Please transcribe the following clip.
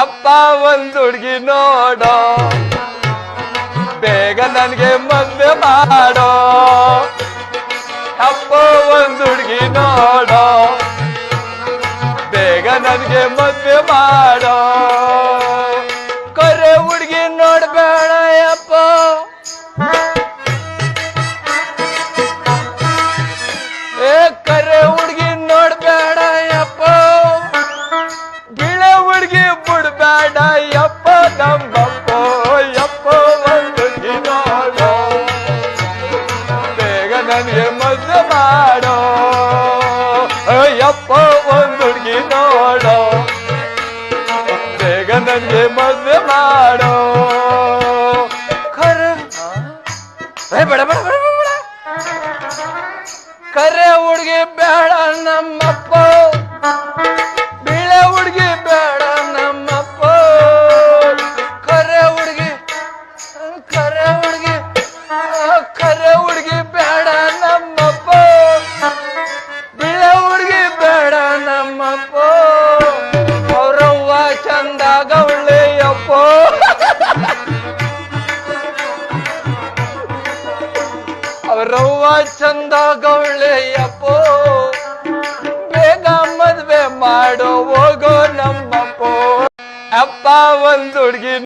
ಅಪ್ಪ ಒಂದು ಹುಡುಗಿ ನೋಡೋ. ಬೇಗ ನನಗೆ ಮದುವೆ ಮಾಡೋ. ಅಪ್ಪ ಒಂದು ಹುಡುಗಿ ನೋಡೋ. ಬೇಗ ನನಗೆ ಮದುವೆ ಮಾಡೋ. ಯಪ್ಪ ನಮ್ಮಪ್ಪ ಯಪ್ಪ ಒಂದು ಹುಡ್ಗಿ ನೋಡೋ ಬೇಗ ನನಗೆ ಮದುವೆ ಮಾಡೋ ಖರೆ ಬೇಡ, ಬೇಡ ಕರೆ ಹುಡುಗಿ ಬೇಡ ನಮ್ಮಪ್ಪ. ನಮ್ಮಪ್ಪ ಅವ್ರವ್ವ ಚಂದ ಗೌಳೆಯಪ್ಪ ಅವ್ರವ್ವ ಚಂದ ಗೌಳೆಯಪ್ಪ ಬೇಗ ಮದ್ವೆ ಮಾಡೋ ಹೋಗೋ ನಮ್ಮಪ್ಪೋ. ಅಪ್ಪ ಒಂದ್ ಹುಡ್ಗಿ